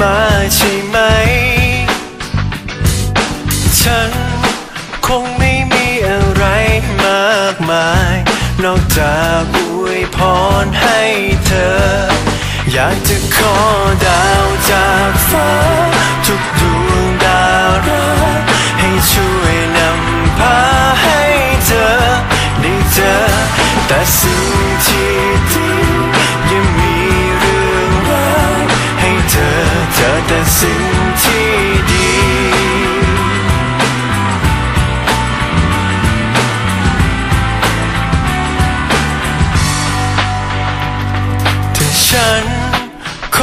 มาใช่ไหม ฉันคงไม่มีอะไรมากมาย นอกจากอวยพรให้เธอ อยากจะขอดาวจากฟ้าทุกดวงดาวรา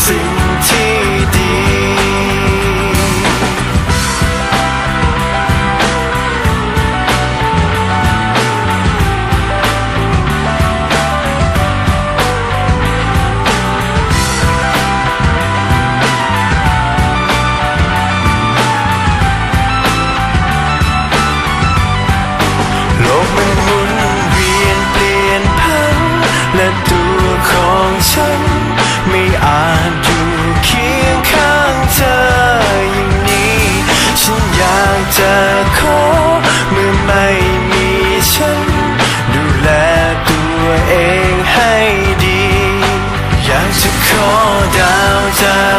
Sim. time